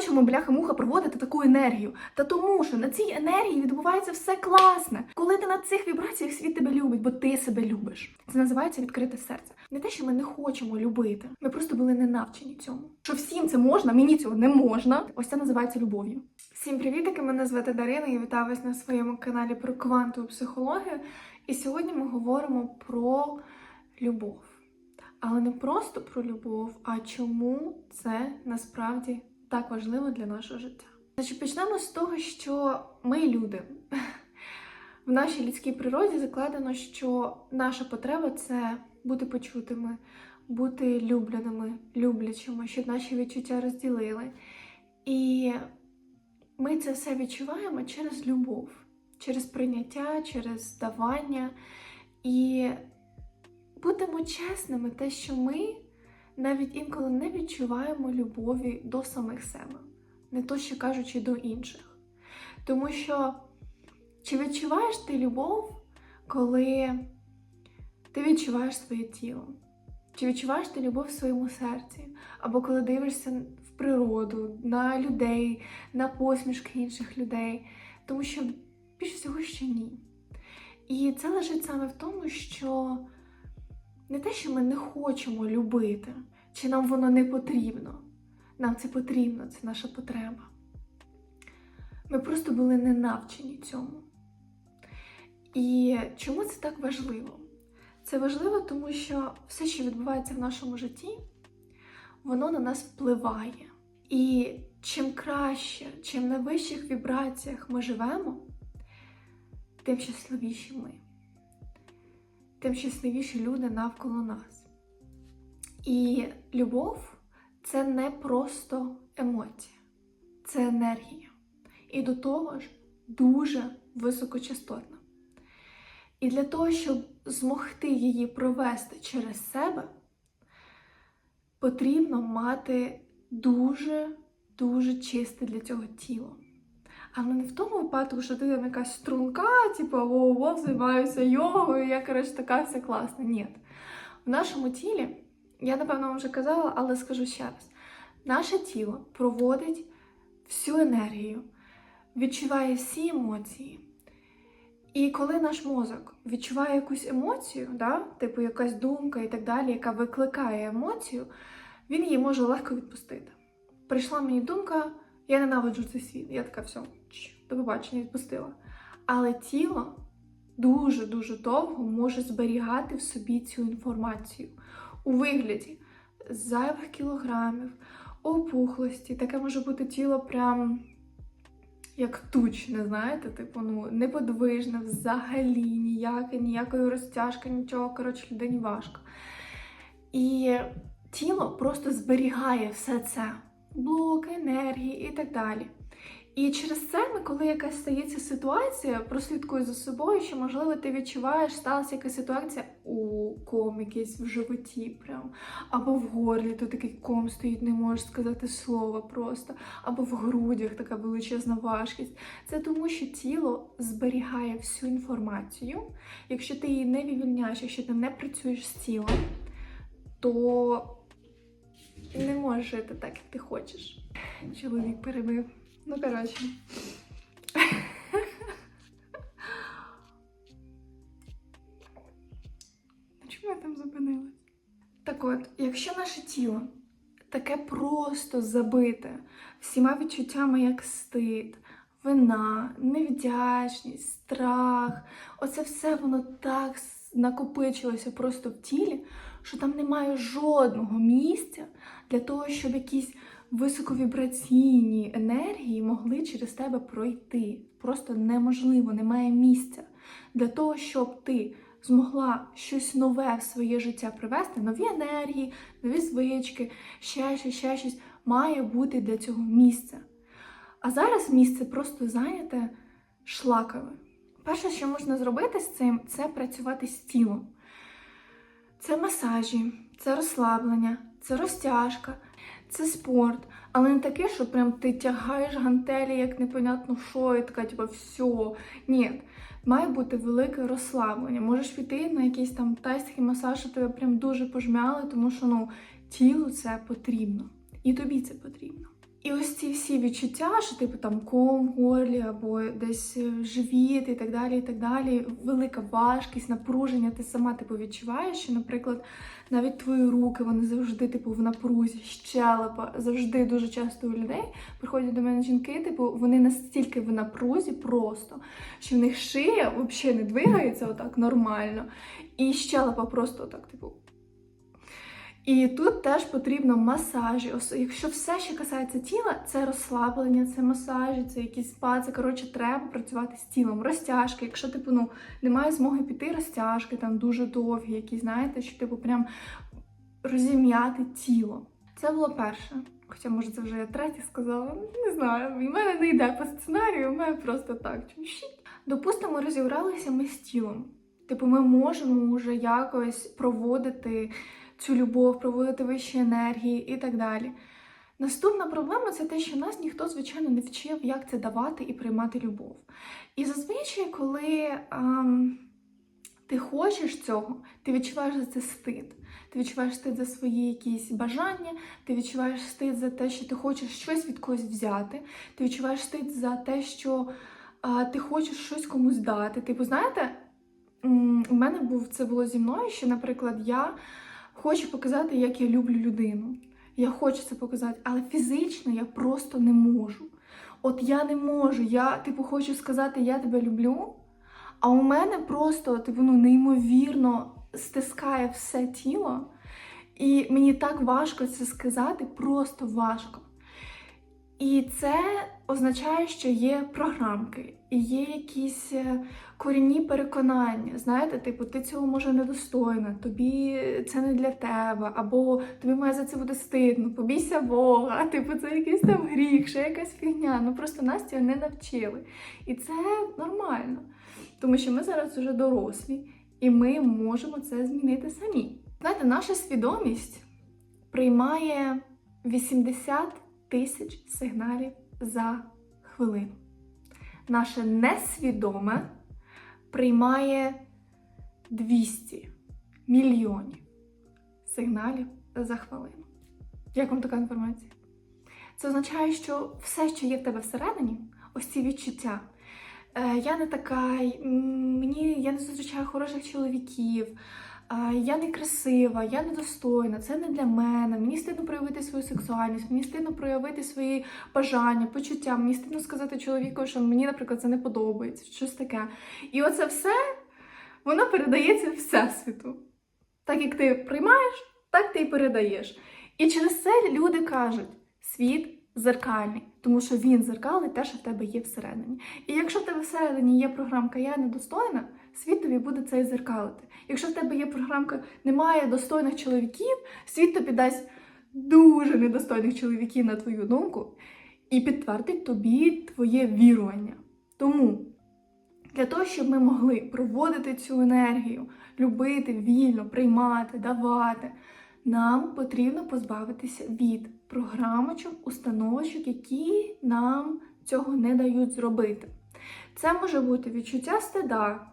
хочемо бляха-муха проводити таку енергію? Та тому, що на цій енергії відбувається все класне. Коли ти на цих вібраціях світ тебе любить, бо ти себе любиш. Це називається відкрите серце. Не те, що ми не хочемо любити. Ми просто були не навчені цьому. Що всім це можна, мені цього не можна. Ось це називається любов'ю. Всім привітики! Мене звати Дарина. Я вітаю вас на своєму каналі про квантову психологію. І сьогодні ми говоримо про любов. Але не просто про любов, а чому це насправді так важливо для нашого життя. Значить, почнемо з того, що ми люди. В нашій людській природі закладено, що наша потреба це бути почутими, бути любляними, люблячими, щоб наші відчуття розділили. І ми це все відчуваємо через любов, через прийняття, через давання. І будемо чесними, те, що ми навіть інколи не відчуваємо любові до самих себе, не то що кажучи до інших. Тому що чи відчуваєш ти любов, коли ти відчуваєш своє тіло? Чи відчуваєш ти любов в своєму серці? Або коли дивишся в природу, на людей, на посмішки інших людей? Тому що більш всього ще ні. І це лежить саме в тому, що не те, що ми не хочемо любити, чи нам воно не потрібно. Нам це потрібно, це наша потреба. Ми просто були не навчені цьому. І чому це так важливо? Це важливо, тому що все, що відбувається в нашому житті, воно на нас впливає. І чим краще, чим на вищих вібраціях ми живемо, тим щасливіші ми, тим щасливіші люди навколо нас. І любов це не просто емоція, це енергія. І до того ж дуже високочастотна. І для того, щоб змогти її провести через себе, потрібно мати дуже-дуже чисте для цього тіло. Але не в тому випадку, що ти там якась струнка, типу, воу-воу, займаюся йогою, я, коротше, така вся класна. Ні. В нашому тілі, я напевно вам вже казала, але скажу ще раз: наше тіло проводить всю енергію, відчуває всі емоції. І коли наш мозок відчуває якусь емоцію, да, типу якась думка і так далі, яка викликає емоцію, він її може легко відпустити. Прийшла мені думка, я ненавиджу цей світ. Я така, все, до побачення відпустила. Але тіло дуже-дуже довго може зберігати в собі цю інформацію у вигляді зайвих кілограмів, опухлості. Таке може бути тіло прям як тучне, знаєте, типу, ну, неподвижне взагалі, ніяке, ніякої розтяжки, нічого, коротше, людині важко. І тіло просто зберігає все це, блок, енергії і так далі. І через це, ми, коли якась стається ситуація, прослідкуй за собою, що, можливо, ти відчуваєш, сталася якась ситуація у ком якийсь в животі, прям, або в горлі, то такий ком стоїть, не можеш сказати слова просто, або в грудях така величезна важкість. Це тому, що тіло зберігає всю інформацію. Якщо ти її не вивільняєш, якщо ти не працюєш з тілом, то не можеш жити так, як ти хочеш. Чоловік перебив. Ну, коротше. Чому я там зупинилась? Так от, якщо наше тіло таке просто забите всіма відчуттями, як стид, вина, невдячність, страх, оце все воно так накопичилося просто в тілі, що там немає жодного місця для того, щоб якісь високовібраційні енергії могли через тебе пройти. Просто неможливо, немає місця для того, щоб ти змогла щось нове в своє життя привести, нові енергії, нові звички, ще щось, ще щось має бути для цього місця. А зараз місце просто зайняте шлаками. Перше, що можна зробити з цим, це працювати з тілом. Це масажі, це розслаблення, це розтяжка, це спорт, але не таке, що прям ти тягаєш гантелі, як непонятно що, і така, типу, все. Ні. Має бути велике розслаблення. Можеш піти на якийсь там тайський масаж, тебе прям дуже пожмяли, тому що ну, тілу це потрібно. І тобі це потрібно. І ось ці всі відчуття, що типу там ком горлі або десь е, живіт і так далі, і так далі, велика важкість, напруження, ти сама типу відчуваєш, що, наприклад, навіть твої руки вони завжди типу в напрузі, щелепа, завжди дуже часто у людей приходять до мене жінки, типу, вони настільки в напрузі просто, що в них шия взагалі не двигається отак нормально, і щелепа просто отак, типу. І тут теж потрібно масажі. Якщо все, що касається тіла, це розслаблення, це масажі, це якісь спа, це коротше треба працювати з тілом. Розтяжки. Якщо типу ну немає змоги піти, розтяжки там дуже довгі, які знаєте, що типу прям розім'яти тіло. Це було перше. Хоча, може, це вже я третє сказала. Не знаю. В мене не йде по сценарію, у мене просто так. Допустимо, розібралися ми з тілом. Типу, ми можемо вже якось проводити цю любов, проводити вищі енергії і так далі. Наступна проблема це те, що нас ніхто, звичайно, не вчив, як це давати і приймати любов. І зазвичай, коли ем, ти хочеш цього, ти відчуваєш за це стид. Ти відчуваєш стид за свої якісь бажання, ти відчуваєш стид за те, що ти хочеш щось від когось взяти, ти відчуваєш стид за те, що а, ти хочеш щось комусь дати. Типу, знаєте, у мене був це було зі мною, що, наприклад, я хочу показати, як я люблю людину. Я хочу це показати, але фізично я просто не можу. От я не можу. Я, типу, хочу сказати, я тебе люблю. А у мене просто, типу, ну, неймовірно стискає все тіло. І мені так важко це сказати, просто важко. І це означає, що є програмки, є якісь е, корінні переконання. Знаєте, типу, ти цього може недостойна, тобі це не для тебе, або тобі має за це бути стидно, побійся Бога, типу, це якийсь там гріх, ще якась фігня. Ну просто нас цього не навчили. І це нормально, тому що ми зараз вже дорослі, і ми можемо це змінити самі. Знаєте, наша свідомість приймає 80 тисяч сигналів за хвилину. Наше несвідоме приймає 200 мільйонів сигналів за хвилину. Як вам така інформація? Це означає, що все, що є в тебе всередині, ось ці відчуття. Е, я не така, мені я не зустрічаю хороших чоловіків. Я не красива, я недостойна, це не для мене. Мені стидно проявити свою сексуальність, мені стидно проявити свої бажання, почуття, мені стидно сказати чоловіку, що мені, наприклад, це не подобається, щось таке. І оце все воно передається всесвіту. Так як ти приймаєш, так ти і передаєш. І через це люди кажуть: світ зеркальний, тому що він зеркалить те, що в тебе є всередині. І якщо в тебе всередині є програмка Я недостойна, світ тобі буде це і зеркалити. Якщо в тебе є програмка Немає достойних чоловіків, світ тобі дасть дуже недостойних чоловіків на твою думку і підтвердить тобі твоє вірування. Тому для того, щоб ми могли проводити цю енергію, любити вільно, приймати, давати, нам потрібно позбавитися від програмочок, установочок, які нам цього не дають зробити. Це може бути відчуття стида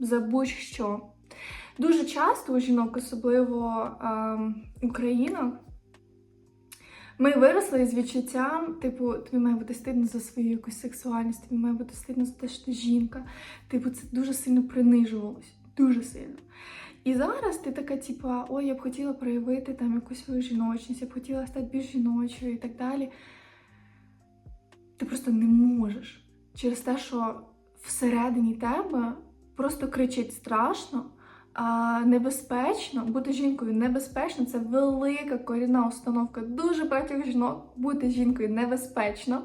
за будь-що. Дуже часто у жінок, особливо ем, українок, ми виросли з відчуттям, типу, тобі має бути стидно за свою якусь сексуальність, тобі має бути стидно за те, що ти жінка. Типу, це дуже сильно принижувалось. Дуже сильно. І зараз ти така, типа, ой, я б хотіла проявити там якусь свою жіночність, я б хотіла стати більш жіночою і так далі. Ти просто не можеш. Через те, що всередині тебе просто кричить страшно, а, небезпечно. Бути жінкою небезпечно це велика корінна установка. Дуже багатьох жінок бути жінкою небезпечно.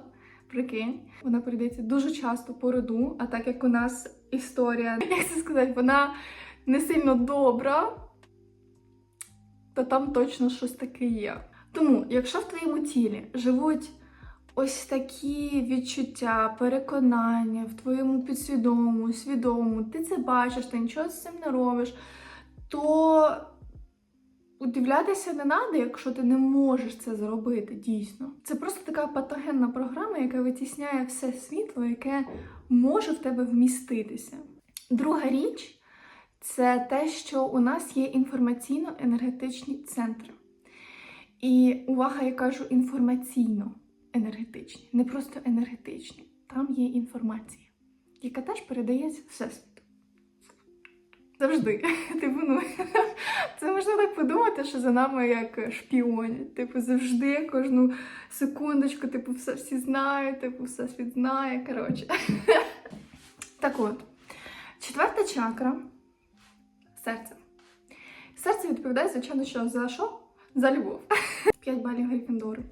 Прикинь, вона передається дуже часто по роду, а так як у нас історія, як це сказати, вона не сильно добра, то там точно щось таке є. Тому, якщо в твоєму тілі живуть ось такі відчуття, переконання в твоєму підсвідомому, свідомому, ти це бачиш, ти нічого з цим не робиш, то удивлятися не треба, якщо ти не можеш це зробити дійсно. Це просто така патогенна програма, яка витісняє все світло, яке може в тебе вміститися. Друга річ це те, що у нас є інформаційно-енергетичні центри. І увага, я кажу інформаційно, енергетичні, не просто енергетичні. Там є інформація, яка теж передається всесвіту. Завжди. Типу, ну, це можна так подумати, що за нами як шпіонять. Типу, завжди кожну секундочку, типу, все всі знають, типу, все світ знає. Коротше. Так от, четверта чакра серце. Серце відповідає, звичайно, що за що? За любов. 5 балів Грифіндору.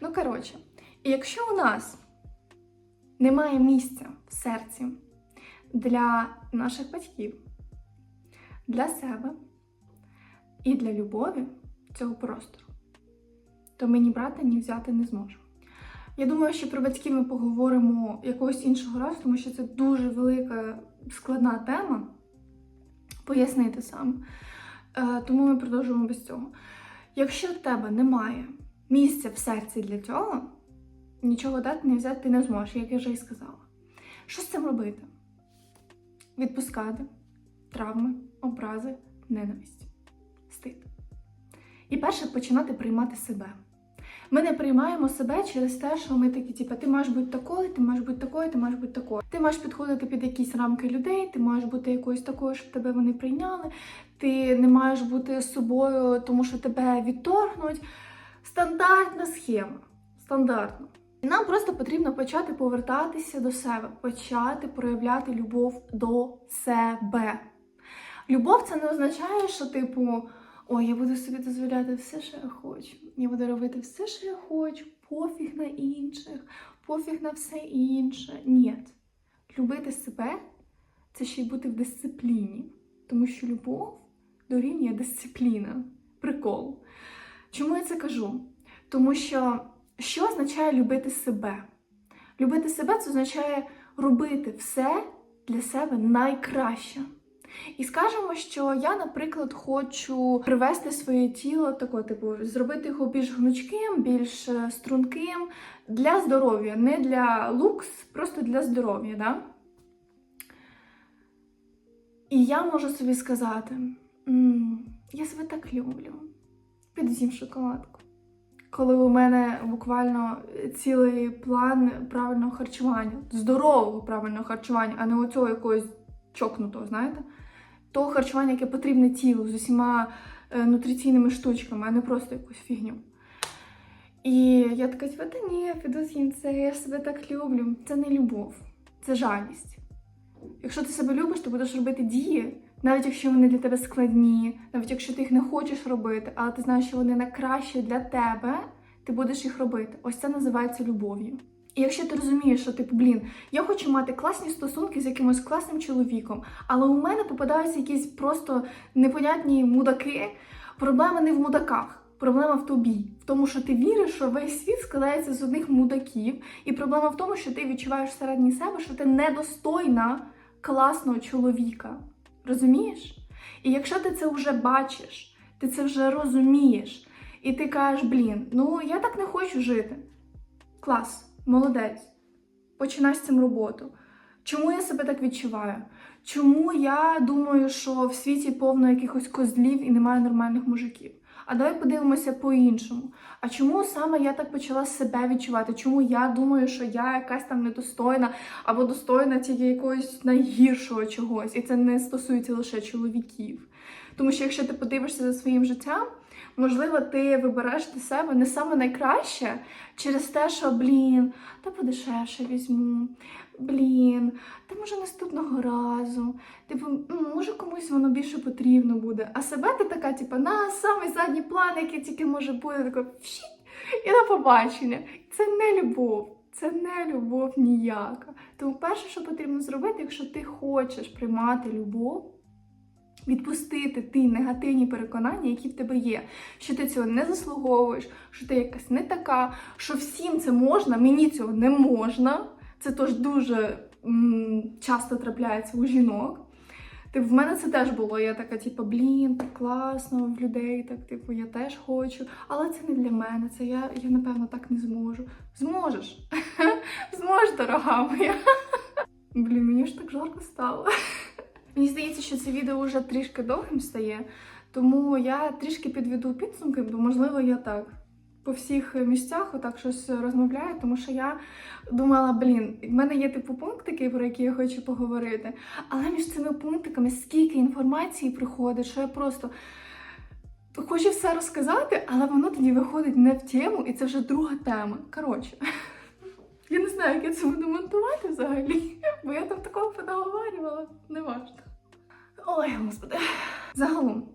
Ну, коротше, і якщо у нас немає місця в серці для наших батьків, для себе і для любові цього простору, то ми ні брати, ні взяти не зможемо. Я думаю, що про батьків ми поговоримо якогось іншого разу, тому що це дуже велика складна тема пояснити саме. Тому ми продовжуємо без цього. Якщо в тебе немає місця в серці для цього, нічого дати не взяти ти не зможеш, як я вже і сказала. Що з цим робити? Відпускати травми, образи, ненависть, стид. І перше починати приймати себе. Ми не приймаємо себе через те, що ми такі, типу, ти маєш бути такою, ти маєш бути такою, ти маєш бути такою. Ти маєш підходити під якісь рамки людей, ти маєш бути якоюсь такою, щоб тебе вони прийняли. Ти не маєш бути собою, тому що тебе відторгнуть. Стандартна схема. Стандартно. І нам просто потрібно почати повертатися до себе, почати проявляти любов до себе. Любов це не означає, що, типу, ой, я буду собі дозволяти все, що я хочу. Я буду робити все, що я хочу, пофіг на інших, пофіг на все інше. Ні. Любити себе це ще й бути в дисципліні. Тому що любов дорівнює дисципліна. Прикол. Чому я це кажу? Тому що що означає любити себе? Любити себе це означає робити все для себе найкраще. І скажемо, що я, наприклад, хочу привести своє тіло тако, типу, зробити його більш гнучким, більш е, струнким для здоров'я, не для лукс, просто для здоров'я. Да? І я можу собі сказати: «М, я себе так люблю, піду шоколадку. Коли у мене буквально цілий план правильного харчування, здорового правильного харчування, а не оцього якогось чокнутого, знаєте? Того харчування, яке потрібне тілу з усіма е, нутриційними штучками, а не просто якусь фігню. І я така, та ні, піду з'їм це, я себе так люблю. Це не любов, це жалість. Якщо ти себе любиш, то будеш робити дії, навіть якщо вони для тебе складні, навіть якщо ти їх не хочеш робити, але ти знаєш, що вони на краще для тебе, ти будеш їх робити. Ось це називається любов'ю. І якщо ти розумієш, що типу, блін, я хочу мати класні стосунки з якимось класним чоловіком, але у мене попадаються якісь просто непонятні мудаки, проблема не в мудаках. Проблема в тобі, в тому, що ти віриш, що весь світ складається з одних мудаків, і проблема в тому, що ти відчуваєш всередині себе, що ти недостойна класного чоловіка. Розумієш? І якщо ти це вже бачиш, ти це вже розумієш, і ти кажеш, блін, ну я так не хочу жити. Клас, молодець. Починай з цим роботу. Чому я себе так відчуваю? Чому я думаю, що в світі повно якихось козлів і немає нормальних мужиків? А давай подивимося по-іншому. А чому саме я так почала себе відчувати? Чому я думаю, що я якась там недостойна або достойна тільки якогось найгіршого чогось? І це не стосується лише чоловіків. Тому що якщо ти подивишся за своїм життям, можливо, ти вибереш для себе не саме найкраще через те, що блін, та подешевше візьму. Блін, та може наступного разу. Типу, може комусь воно більше потрібно буде. А себе ти така, типу, на самий задній план, який тільки може бути, тако і на побачення. Це не любов. Це не любов ніяка. Тому перше, що потрібно зробити, якщо ти хочеш приймати любов, відпустити ті негативні переконання, які в тебе є, що ти цього не заслуговуєш, що ти якась не така, що всім це можна, мені цього не можна. Це теж дуже м, часто трапляється у жінок. Типу, в мене це теж було. Я така, типу, блін, так класно в людей, так, типу, я теж хочу. Але це не для мене. Це я, я напевно, так не зможу. Зможеш. Зможеш, дорога моя. Блін, мені ж так жарко стало. Мені здається, що це відео вже трішки довгим стає, тому я трішки підведу підсумки, бо можливо я так по всіх місцях отак щось розмовляю, тому що я думала, блін, в мене є типу пунктики, про які я хочу поговорити. Але між цими пунктиками скільки інформації приходить, що я просто хочу все розказати, але воно тоді виходить не в тему, і це вже друга тема. Коротше. Я не знаю, як я це буду монтувати взагалі, бо я там такого понаговарювала, не важно. Ой, господи. Загалом,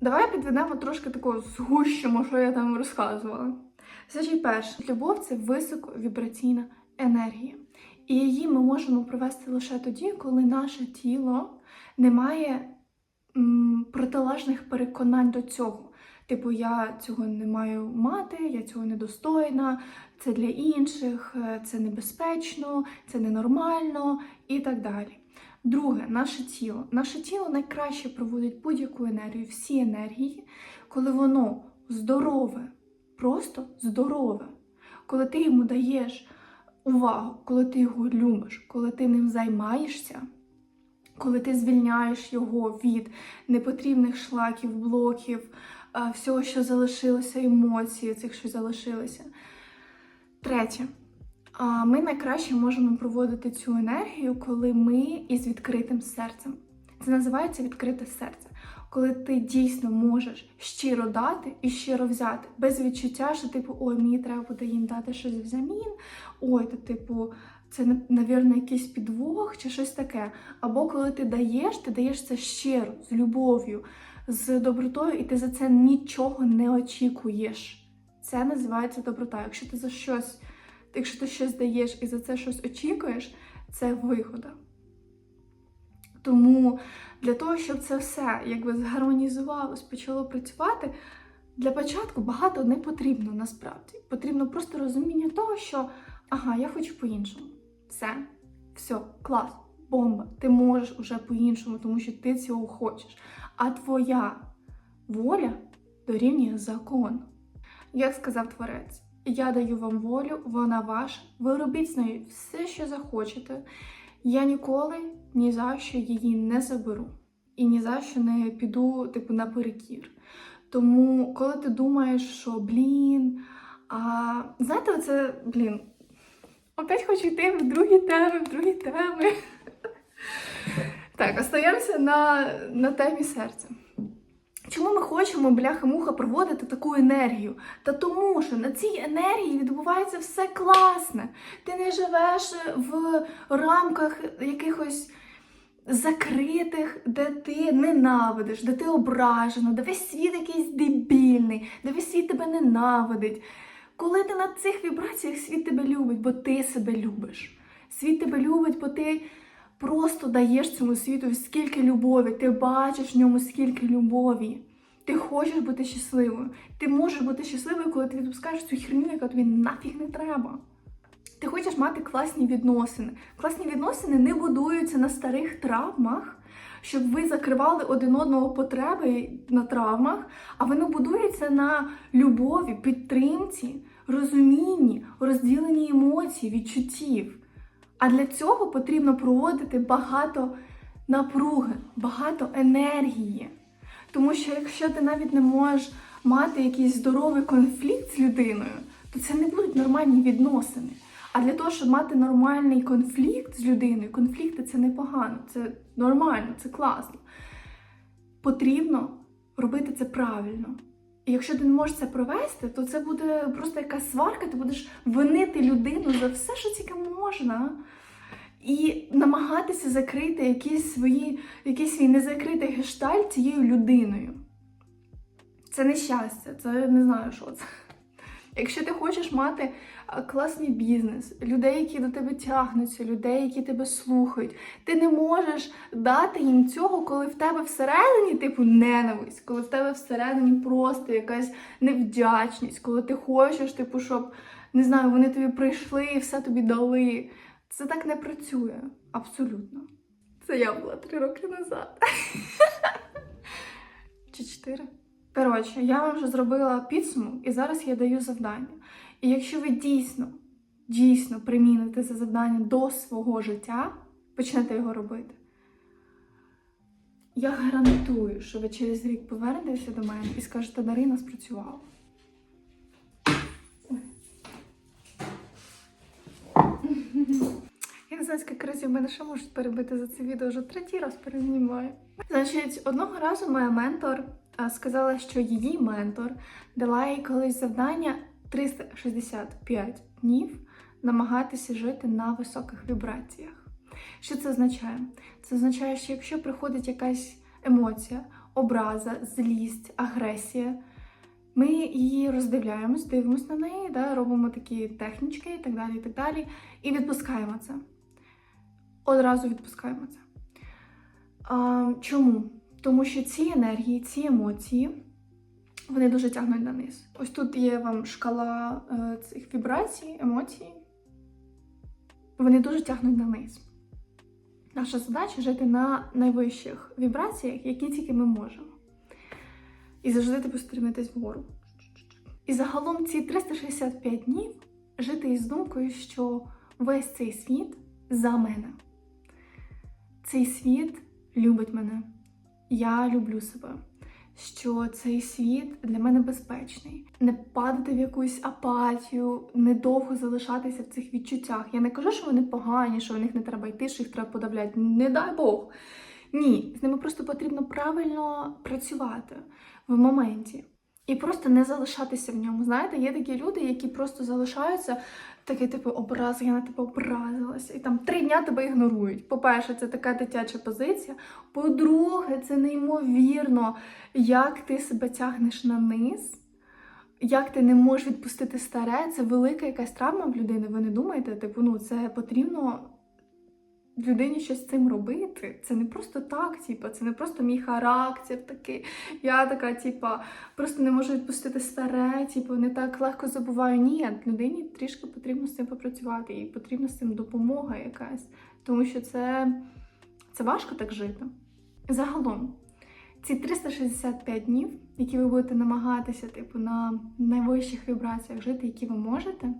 давай підведемо трошки такого згущимо, що я там розказувала. Значить, перше, любов це високовібраційна енергія. І її ми можемо провести лише тоді, коли наше тіло не має м, протилежних переконань до цього. Типу, я цього не маю мати, я цього недостойна, це для інших, е, це небезпечно, це ненормально і так далі. Друге, наше тіло. Наше тіло найкраще проводить будь-яку енергію, всі енергії, коли воно здорове, просто здорове. Коли ти йому даєш увагу, коли ти його любиш, коли ти ним займаєшся, коли ти звільняєш його від непотрібних шлаків, блоків, всього, що залишилося, емоцій, цих, що залишилося. Третє. Ми найкраще можемо проводити цю енергію, коли ми із відкритим серцем. Це називається відкрите серце. Коли ти дійсно можеш щиро дати і щиро взяти, без відчуття, що типу, ой, мені треба буде їм дати щось взамін, ой, то типу, це навірно якийсь підвох чи щось таке. Або коли ти даєш, ти даєш це щиро, з любов'ю, з добротою, і ти за це нічого не очікуєш. Це називається доброта. Якщо ти за щось, якщо ти щось даєш і за це щось очікуєш, це вигода. Тому для того, щоб це все якби згармонізувалось, почало працювати, для початку багато не потрібно насправді. Потрібно просто розуміння того, що ага, я хочу по-іншому. Все, все, клас, бомба. Ти можеш уже по-іншому, тому що ти цього хочеш. А твоя воля дорівнює закон. Як сказав творець, я даю вам волю, вона ваша. Ви робіть з нею все, що захочете. Я ніколи ні за що її не заберу. І ні за що не піду, типу, наперекір. Тому, коли ти думаєш, що блін, а знаєте, це, блін, опять хочу йти в другі теми, в другі теми. Так, остаємося на, на темі серця. Чому ми хочемо, бляха-муха, проводити таку енергію? Та тому, що на цій енергії відбувається все класне. Ти не живеш в рамках якихось закритих, де ти ненавидиш, де ти ображена, де весь світ якийсь дебільний, де весь світ тебе ненавидить. Коли ти на цих вібраціях світ тебе любить, бо ти себе любиш. Світ тебе любить, бо ти просто даєш цьому світу скільки любові, ти бачиш в ньому скільки любові. Ти хочеш бути щасливою. Ти можеш бути щасливою, коли ти відпускаєш цю херню, яка тобі нафіг не треба. Ти хочеш мати класні відносини. Класні відносини не будуються на старих травмах, щоб ви закривали один одного потреби на травмах, а воно будується на любові, підтримці, розумінні, розділенні емоцій, відчуттів. А для цього потрібно проводити багато напруги, багато енергії. Тому що якщо ти навіть не можеш мати якийсь здоровий конфлікт з людиною, то це не будуть нормальні відносини. А для того, щоб мати нормальний конфлікт з людиною, конфлікти це непогано, це нормально, це класно. Потрібно робити це правильно. Якщо ти не можеш це провести, то це буде просто якась сварка, ти будеш винити людину за все, що тільки можна. І намагатися закрити якісь свої, якийсь свій незакритий гештальт цією людиною. Це не щастя, це не знаю, що це. Якщо ти хочеш мати класний бізнес, людей, які до тебе тягнуться, людей, які тебе слухають, ти не можеш дати їм цього, коли в тебе всередині, типу, ненависть, коли в тебе всередині просто якась невдячність, коли ти хочеш, типу, щоб не знаю, вони тобі прийшли і все тобі дали. Це так не працює. Абсолютно. Це я була три роки назад. Чи чотири? Коротше, я вам вже зробила підсумок, і зараз я даю завдання. І якщо ви дійсно, дійсно приміните це завдання до свого життя, почнете його робити. Я гарантую, що ви через рік повернетеся до мене і скажете, Дарина спрацювала. Я не знаю, скільки разів мене ще можуть перебити за це відео вже третій раз перезнімаю. Значить, одного разу моя ментор сказала, що її ментор дала їй колись завдання 365 днів намагатися жити на високих вібраціях. Що це означає? Це означає, що якщо приходить якась емоція, образа, злість, агресія, ми її роздивляємось, дивимося на неї, да, робимо такі технічки і так далі, і так далі, і відпускаємо це. Одразу відпускаємо це. А, чому? Тому що ці енергії, ці емоції, вони дуже тягнуть на низ. Ось тут є вам шкала е, цих вібрацій, емоцій. Вони дуже тягнуть на низ. Наша задача жити на найвищих вібраціях, які тільки ми можемо. І завжди типу стремитись вгору. І загалом ці 365 днів жити із думкою, що весь цей світ за мене. Цей світ любить мене. Я люблю себе. Що цей світ для мене безпечний. Не падати в якусь апатію, недовго залишатися в цих відчуттях. Я не кажу, що вони погані, що в них не треба йти, що їх треба подавляти. Не дай Бог. Ні, з ними просто потрібно правильно працювати в моменті. І просто не залишатися в ньому. Знаєте, є такі люди, які просто залишаються, такий типу образ, я на тебе образилася. І там три дня тебе ігнорують. По-перше, це така дитяча позиція. По-друге, це неймовірно, як ти себе тягнеш на низ. Як ти не можеш відпустити старе, це велика якась травма в людини. Ви не думаєте? Типу, ну це потрібно людині щось з цим робити. Це не просто так, типу, це не просто мій характер такий. Я така, типа, просто не можу відпустити старе, типу, не так легко забуваю. Ні, людині трішки потрібно з цим попрацювати, і потрібна з цим допомога якась. Тому що це, це важко так жити. Загалом, ці 365 днів, які ви будете намагатися, типу, на найвищих вібраціях жити, які ви можете,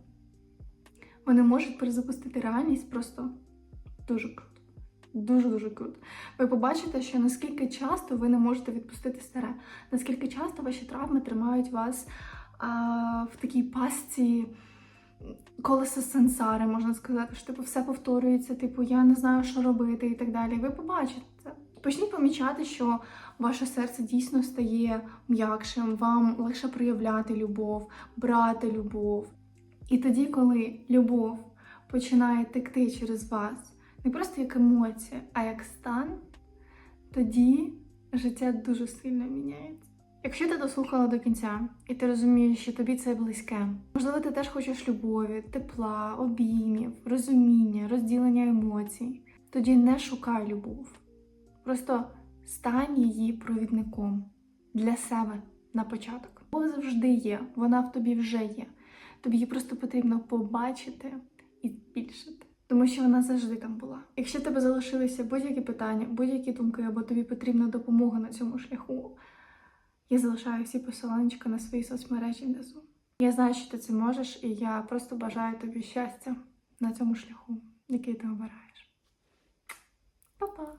вони можуть перезапустити реальність просто дуже круто. Дуже-дуже круто. Ви побачите, що наскільки часто ви не можете відпустити старе, наскільки часто ваші травми тримають вас а, в такій пастці колеса сенсари, можна сказати, що типу все повторюється, типу я не знаю, що робити і так далі. Ви побачите це. Почніть помічати, що ваше серце дійсно стає м'якшим, вам легше проявляти любов, брати любов. І тоді, коли любов починає текти через вас, не просто як емоція, а як стан, тоді життя дуже сильно міняється. Якщо ти дослухала до кінця, і ти розумієш, що тобі це близьке, можливо, ти теж хочеш любові, тепла, обіймів, розуміння, розділення емоцій, тоді не шукай любов. Просто стань її провідником для себе на початок. Бо завжди є, вона в тобі вже є. Тобі її просто потрібно побачити і збільшити тому що вона завжди там була. Якщо тебе залишилися будь-які питання, будь-які думки, або тобі потрібна допомога на цьому шляху, я залишаю всі посиланечка на свої соцмережі внизу. Я знаю, що ти це можеш, і я просто бажаю тобі щастя на цьому шляху, який ти обираєш. Па-па!